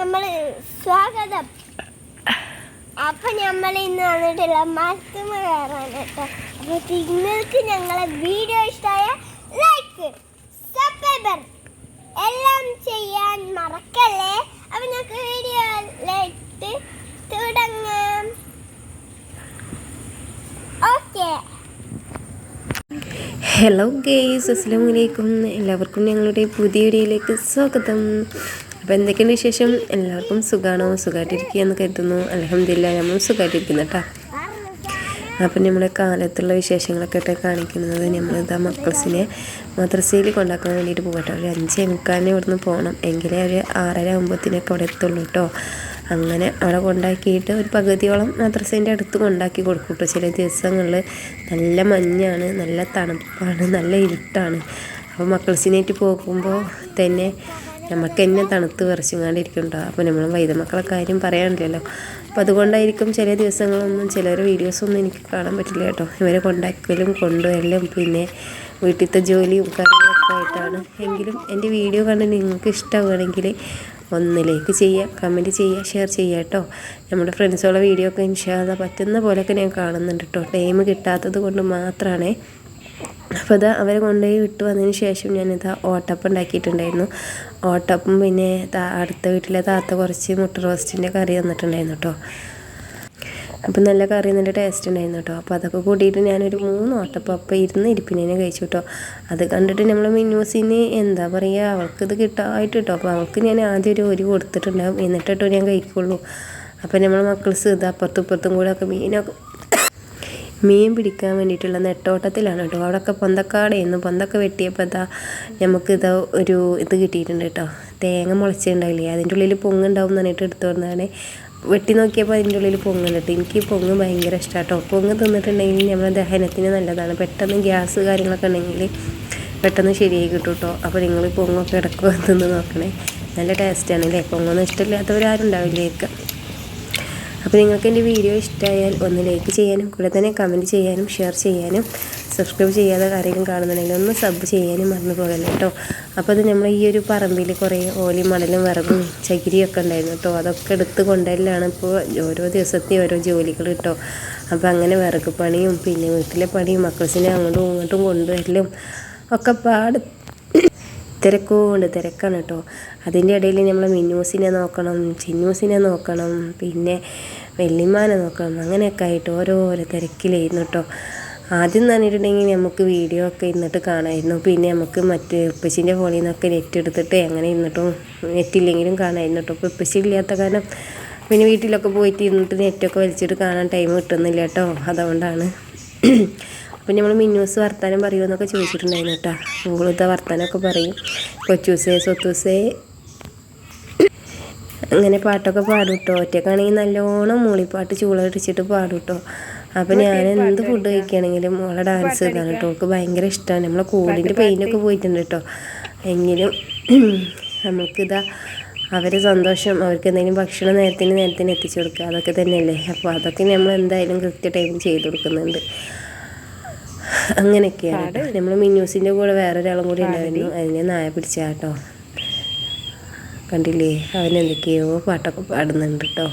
നമ്മൾ സ്വാഗതം. അപ്പൊ നമ്മൾ ഇന്ന് വന്നിട്ടുള്ള മരത്തുമ കേട്ടോ അപ്പൊ നിങ്ങൾക്ക് ഞങ്ങളെ വീഡിയോ ഇഷ്ടമായ ലൈക്ക് സബ്സ്ക്രൈബർ എല്ലാം ചെയ്യാൻ മറക്കല്ലേ? അപ്പൊ ഞങ്ങൾക്ക് വീഡിയോ ലൈറ്റ് തുടങ്ങാം. ഓക്കെ ഹലോ ഗേയ്സ് അസ്സാം വലൈക്കും എല്ലാവർക്കും ഞങ്ങളുടെ പുതിയ വീഡിയോയിലേക്ക് സ്വാഗതം. അപ്പോൾ എന്തൊക്കെയാണ് വിശേഷം? എല്ലാവർക്കും സുഖമാണോ സുഖമായിട്ടിരിക്കുക എന്ന് കരുതുന്നു. അലഹമില്ല നമ്മൾ സുഖമായിട്ടിരിക്കുന്നു കേട്ടോ അപ്പം നമ്മുടെ കാലത്തുള്ള വിശേഷങ്ങളൊക്കെ ആയിട്ട് കാണിക്കുന്നത് നമ്മളിതാ മക്കൾസിനെ മദ്രസയിൽ കൊണ്ടാക്കാൻ വേണ്ടിയിട്ട് പോകട്ടോ. ഒരു അഞ്ചേ മുക്കാലിന് ഇവിടുന്ന് പോകണം. എങ്കിലേ ഒരു ആറര ആകുമ്പോഴത്തേനൊക്കെ അവിടെ എത്തുള്ളൂ കേട്ടോ അങ്ങനെ അവിടെ കൊണ്ടാക്കിയിട്ട് ഒരു പകുതിയോളം മദ്രസേന്റെ അടുത്ത് കൊണ്ടാക്കി കൊടുക്കും കേട്ടോ ചില ദിവസങ്ങളിൽ നല്ല മഞ്ഞാണ് നല്ല തണുപ്പാണ് നല്ല ഇരുട്ടാണ്. അപ്പോൾ മക്കൾസിനായിട്ട് പോകുമ്പോൾ തന്നെ നമുക്ക് തന്നെ തണുത്ത് വിറച്ചുകൊണ്ടിരിക്കുന്നുണ്ടോ അപ്പോൾ നമ്മൾ വൈദ്യമക്കളെ കാര്യം പറയാനില്ലല്ലോ. അപ്പോൾ അതുകൊണ്ടായിരിക്കും ചില ദിവസങ്ങളൊന്നും ചിലർ വീഡിയോസൊന്നും എനിക്ക് കാണാൻ പറ്റില്ല കേട്ടോ. ഇവരെ കൊണ്ടാക്കലും കൊണ്ടുവരലും പിന്നെ വീട്ടിലത്തെ ജോലിയും കാര്യങ്ങളൊക്കെ ആയിട്ടാണ്. എങ്കിലും എന്റെ വീഡിയോ കണ്ട് നിങ്ങൾക്ക് ഇഷ്ടമാണെങ്കിൽ ഒന്ന് ലൈക്ക് ചെയ്യുക കമന്റ് ചെയ്യുക ഷെയർ ചെയ്യുക കേട്ടോ. നമ്മുടെ ഫ്രണ്ട്സുള്ള വീഡിയോ ഒക്കെ ഇൻഷാല്ല പറ്റുന്ന പോലെയൊക്കെ ഞാൻ കാണുന്നുണ്ട് കേട്ടോ. ടൈം കിട്ടാത്തത് കൊണ്ട് മാത്രമാണേ അപ്പോൾ ഇതാ അവരെ കൊണ്ടുപോയി വിട്ട് വന്നതിന് ശേഷം ഞാനിതാ ഓട്ടപ്പം ഉണ്ടാക്കിയിട്ടുണ്ടായിരുന്നു ഓട്ടപ്പം പിന്നെ അടുത്ത വീട്ടിലെ താത്ത കുറച്ച് മുട്ട റോസ്റ്റിന്റെ കറി തന്നിട്ടുണ്ടായിരുന്നു കേട്ടോ അപ്പം നല്ല കറി നല്ല ടേസ്റ്റ് ഉണ്ടായിരുന്നു കേട്ടോ അപ്പോൾ അതൊക്കെ കൂട്ടിയിട്ട് ഞാനൊരു മൂന്ന് ഓട്ടപ്പം അപ്പം ഇരുന്ന് ഇരിപ്പിനെ കഴിച്ചു കേട്ടോ അത് കണ്ടിട്ട് നമ്മൾ മിന്നൂസിന് എന്താ പറയുക അവൾക്ക് ഇത് കിട്ടായിട്ട് കേട്ടോ അപ്പോൾ അവൾക്ക് ഞാൻ ആദ്യം ഒരു ഒരു കൊടുത്തിട്ടുണ്ടാകും എന്നിട്ട് കേട്ടോ ഞാൻ കഴിക്കുള്ളൂ. അപ്പം നമ്മൾ മക്കൾ ഇത് അപ്പുറത്തും ഇപ്പുറത്തും കൂടെ ഒക്കെ മീനൊക്കെ മീൻ പിടിക്കാൻ വേണ്ടിയിട്ടുള്ള നെട്ടോട്ടത്തിലാണ് കേട്ടോ. അവിടെയൊക്കെ ചെയ്യുന്നു പൊന്തൊക്കെ വെട്ടിയപ്പോൾ ഇതാ നമുക്കിത് ഒരു ഇത് കിട്ടിയിട്ടുണ്ട് കേട്ടോ. തേങ്ങ മുളച്ചിട്ടുണ്ടാവില്ലേ അതിന്റെ ഉള്ളിൽ പൊങ്ങുണ്ടാവും എന്ന് പറഞ്ഞിട്ട് എടുത്തു വന്നതാണ്. വെട്ടി നോക്കിയപ്പോൾ അതിന്റെ ഉള്ളിൽ പൊങ്ങുണ്ട് കേട്ടോ. എനിക്ക് പൊങ്ങ് ഭയങ്കര ഇഷ്ടമാണ് കേട്ടോ. പൊങ്ങ് തിന്നിട്ടുണ്ടെങ്കിൽ നമ്മുടെ ദഹനത്തിന് നല്ലതാണ്. പെട്ടെന്ന് ഗ്യാസ് കാര്യങ്ങളൊക്കെ ഉണ്ടെങ്കിൽ പെട്ടെന്ന് ശരിയായി കിട്ടും കേട്ടോ. അപ്പോൾ നിങ്ങൾ പൊങ്ങൊക്കെ ഇടയ്ക്ക് തിന്ന് നോക്കണേ. നല്ല ടേസ്റ്റാണ് അല്ലേ പൊങ്ങൊന്നും ഇഷ്ടമില്ലാത്തവരാരും ഉണ്ടാവില്ലായിരിക്കും അപ്പോൾ നിങ്ങൾക്ക് എന്റെ വീഡിയോ ഇഷ്ടമായാൽ ഒന്ന് ലൈക്ക് ചെയ്യാനും കൂടെ തന്നെ കമന്റ് ചെയ്യാനും ഷെയർ ചെയ്യാനും സബ്സ്ക്രൈബ് ചെയ്യാതെ ആരെങ്കിലും കാണുന്നുണ്ടെങ്കിൽ ഒന്ന് സബ് ചെയ്യാനും മറന്നു പോകല്ലേ കേട്ടോ. അപ്പോൾ അത് നമ്മൾ ഈ ഒരു പറമ്പിൽ കുറേ ഓലി മടലും വിറകും ചകിരിയൊക്കെ ഉണ്ടായിരുന്നു കേട്ടോ. അതൊക്കെ എടുത്ത് കൊണ്ടുവരലാണ് ഇപ്പോൾ ഓരോ ദിവസത്തെ ഓരോ ജോലികൾ കേട്ടോ. അപ്പോൾ അങ്ങനെ വിറക് പണിയും പിന്നെ വീട്ടിലെ പണിയും മക്കൾസിനെ അങ്ങോട്ടും ഇങ്ങോട്ടും കൊണ്ടുവരലും ഒക്കെ പാട് തിരക്കുകൊണ്ട് തിരക്കാണ് കേട്ടോ. അതിന്റെ ഇടയിൽ നമ്മൾ മിന്നൂസിനെ നോക്കണം ചിന്നൂസിനെ നോക്കണം പിന്നെ വെള്ളിമാനെ നോക്കണം അങ്ങനെയൊക്കെ ആയിട്ട് ഓരോരോ തിരക്കിലായിരുന്നു കേട്ടോ. ആദ്യം എന്ന് പറഞ്ഞിട്ടുണ്ടെങ്കിൽ നമുക്ക് വീഡിയോ ഒക്കെ ഇരുന്നിട്ട് കാണായിരുന്നു. പിന്നെ നമുക്ക് മറ്റ് ഉപ്പച്ചിന്റെ ഫോണിൽ നിന്നൊക്കെ നെറ്റ് എടുത്തിട്ട് അങ്ങനെ ഇരുന്നിട്ടും നെറ്റില്ലെങ്കിലും കാണാമായിരുന്നു കേട്ടോ. ഇപ്പോൾ ഉപ്പച്ചി ഇല്ലാത്ത കാരണം പിന്നെ വീട്ടിലൊക്കെ പോയിട്ട് ഇരുന്നിട്ട് നെറ്റൊക്കെ വലിച്ചിട്ട് കാണാൻ ടൈം കിട്ടുന്നില്ല കേട്ടോ. അതുകൊണ്ടാണ് അപ്പം നമ്മൾ മിന്നൂസ് വർത്താനം പറയുമെന്നൊക്കെ ചോദിച്ചിട്ടുണ്ടായിരുന്നു കേട്ടോ. ഓളിത വർത്താനമൊക്കെ പറയും. കൊച്ചൂസേ സ്വത്തൂസേ. അങ്ങനെ പാട്ടൊക്കെ പാടും കേട്ടോ ഒറ്റക്കാണെങ്കിൽ നല്ലോണം മൂളിപ്പാട്ട് ചൂളടിച്ചിട്ട് പാടും കേട്ടോ അപ്പം ഞാൻ എന്ത് ഫുഡ് കഴിക്കുകയാണെങ്കിലും മോളെ ഡാൻസ് ഇതാണ് കേട്ടോ. അവൾക്ക് ഭയങ്കര ഇഷ്ടമാണ് നമ്മളെ കൂടിന്റെ പെയിന്റൊക്കെ പോയിട്ടുണ്ട് കേട്ടോ. എങ്കിലും നമുക്കിതാ അവരെ സന്തോഷം അവർക്ക് എന്തെങ്കിലും ഭക്ഷണം നേരത്തിന് നേരത്തിന് എത്തിച്ചു കൊടുക്കുക. അതൊക്കെ തന്നെയല്ലേ. അപ്പോൾ അതൊക്കെ നമ്മൾ എന്തായാലും കൃത്യ ടൈമിൽ ചെയ്ത് കൊടുക്കുന്നുണ്ട്. അങ്ങനെയൊക്കെയാണ് നമ്മൾ മിന്നൂസിന്റെ കൂടെ വേറൊരാളും കൂടി ഉണ്ടായിരുന്നു. അതിനെ നായ പിടിച്ച കേട്ടോ. കണ്ടില്ലേ? അവനെന്തൊക്കെയോ പാട്ടൊക്കെ പാടുന്നുണ്ട് കേട്ടോ.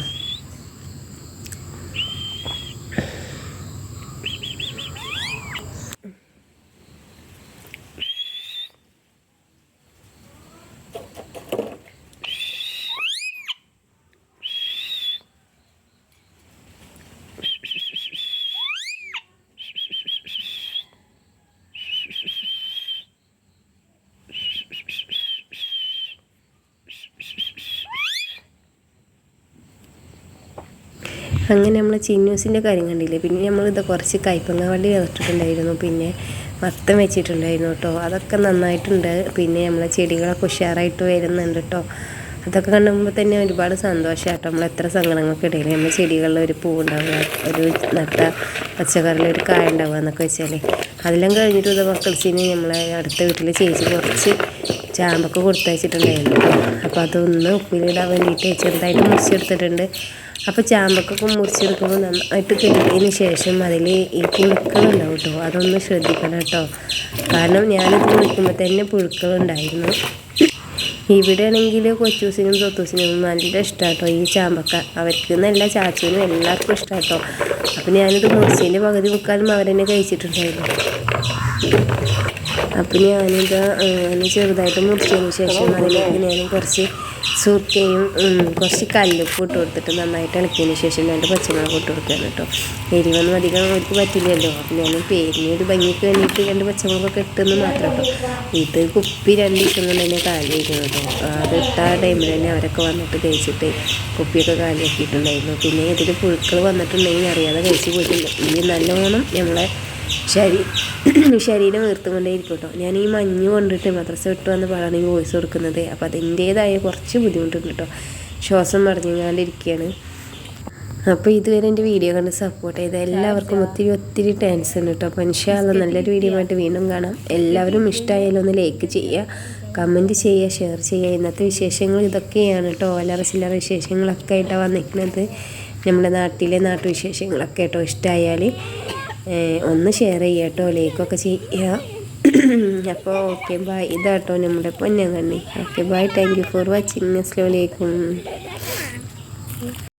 അങ്ങനെ നമ്മൾ ചിന്നൂസിന്റെ കാര്യം കണ്ടില്ലേ? പിന്നെ നമ്മളിത് കുറച്ച് കയ്പങ്ങ വള്ളി ഇട്ടിട്ടുണ്ടായിരുന്നു പിന്നെ മത്തം വെച്ചിട്ടുണ്ടായിരുന്നു കേട്ടോ. അതൊക്കെ നന്നായിട്ടുണ്ട്. പിന്നെ നമ്മളെ ചെടികളൊക്കെ ഉഷാറായിട്ട് വരുന്നുണ്ട് കേട്ടോ. അതൊക്കെ കണ്ടുമ്പോൾ തന്നെ ഒരുപാട് സന്തോഷമാട്ടോ നമ്മൾ എത്ര സങ്കടങ്ങൾക്കിടയിൽ നമ്മൾ ചെടികളിൽ ഒരു പൂ ഉണ്ടാവുക ഒരു നട്ട പച്ചക്കറിയിൽ ഒരു കായ ഉണ്ടാവുക എന്നൊക്കെ വെച്ചാൽ അതെല്ലാം കഴിഞ്ഞിട്ട് ഇത് മക്കൾസിന് നമ്മളെ അടുത്ത വീട്ടിൽ ചേച്ചി കുറച്ച് ചാമ്പൊക്കെ കൊടുത്തയച്ചിട്ടുണ്ടായിരുന്നു. അപ്പോൾ അതൊന്ന് ഉപ്പിലിടാൻ വേണ്ടിയിട്ട് ചെറുതായിട്ട് മുറിച്ചെടുത്തിട്ടുണ്ട്. അപ്പോൾ ചാമ്പക്കൊക്കെ മുറിച്ചെടുക്കുമ്പോൾ നന്നായിട്ട് കഴുകിയതിന് ശേഷം അതിൽ ഈ പുഴുക്കളുണ്ടാവും കേട്ടോ അതൊന്ന് ശ്രദ്ധിക്കണം കേട്ടോ കാരണം ഞാനിത് വിളിക്കുമ്പോൾ തന്നെ പുഴുക്കളുണ്ടായിരുന്നു. ഇവിടെ ആണെങ്കിൽ കൊച്ചൂസിനും തൊത്തൂസിനും നല്ല ഇഷ്ടമാട്ടോ ഈ ചാമ്പക്ക. അവർക്ക് നല്ല ചാച്ചനും എല്ലാവർക്കും ഇഷ്ടമാട്ടോ അപ്പം ഞാനിത് മുറിച്ചതിന്റെ പകുതി മുക്കാലും അവരെന്നെ കഴിച്ചിട്ടുണ്ടായിരുന്നു. അപ്പം ഞാനിത് അങ്ങനെ ചെറുതായിട്ട് മുറിച്ചതിന് ശേഷം അതിലേക്ക് ഞാൻ കുറച്ച് സുർക്കയും ഉം, കുറച്ച് കല്ലുപ്പ് ഇട്ട് കൊടുത്തിട്ട് നന്നായിട്ട് ഇളക്കിയതിന് ശേഷം രണ്ട് പച്ചമുളക് ഇട്ട് കൊടുക്കാൻ കേട്ടോ. എരിവൊന്നും അധികം അവർക്ക് പറ്റില്ലല്ലോ. അപ്പം ഞാൻ പേരിന് ഒരു ഭംഗിക്ക് വേണ്ടിയിട്ട് രണ്ട് പച്ചമുളകൊക്കെ ഇട്ടെന്ന് മാത്രം കേട്ടോ. ഇത് കുപ്പി രണ്ട് ദിവസം കൊണ്ട് തന്നെ കാലിയായിരുന്നു കേട്ടോ അത് ഇട്ട ടൈമിൽ തന്നെ അവരൊക്കെ വന്നിട്ട് കഴിച്ചിട്ട് കുപ്പിയൊക്കെ കാലിയാക്കിയിട്ടുണ്ടായിരുന്നു. പിന്നെ ഇതിൽ പുഴുക്കൾ വന്നിട്ടുണ്ടെങ്കിൽ അറിയാതെ കഴിച്ച് പോയിട്ടുണ്ട്. ഇനി നല്ലോണം നമ്മളെ ശരീ. ശരീരം വീർത്തുകൊണ്ടേ ഇരിക്കും കേട്ടോ ഞാൻ ഈ മഞ്ഞ് കൊണ്ടിട്ട് മദ്രസ വിട്ട് വന്ന് പാടാണ് ഈ വോയിസ് കൊടുക്കുന്നത്. അപ്പോൾ അതിന്റേതായ കുറച്ച് ബുദ്ധിമുട്ടുണ്ട് കേട്ടോ ശ്വാസം മറിഞ്ഞുകൊണ്ടിരിക്കുകയാണ് അപ്പോൾ ഇതുവരെ എന്റെ വീഡിയോ കണ്ട് സപ്പോർട്ട് ചെയ്ത എല്ലാവർക്കും ഒത്തിരി ഒത്തിരി ടാൻസ് ഉണ്ട് കേട്ടോ അപ്പോൾ ഇൻഷാല്ല നല്ലൊരു വീഡിയോ ആയിട്ട് വീണ്ടും കാണാം. എല്ലാവരും ഇഷ്ടമായാലും ഒന്ന് ലൈക്ക് ചെയ്യുക. കമന്റ് ചെയ്യുക ഷെയർ ചെയ്യുക. ഇന്നത്തെ വിശേഷങ്ങൾ ഇതൊക്കെയാണ് കേട്ടോ അല്ലറ ചില്ലറ വിശേഷങ്ങളൊക്കെ ആയിട്ടാണ് വന്നിരിക്കുന്നത്. നമ്മുടെ നാട്ടിലെ നാട്ടുവിശേഷങ്ങളൊക്കെ കേട്ടോ ഇഷ്ടമായാൽ ഒന്ന് ഷെയർ ചെയ്യുക കേട്ടോ ലൈക്കൊക്കെ ചെയ്യുക അപ്പോൾ ഓക്കെ ബൈ ഇതാട്ടോ നമ്മുടെ പൊന്നങ്കണ്ണി. Okay bye thank you for watching അസ്ലാം വലൈക്കും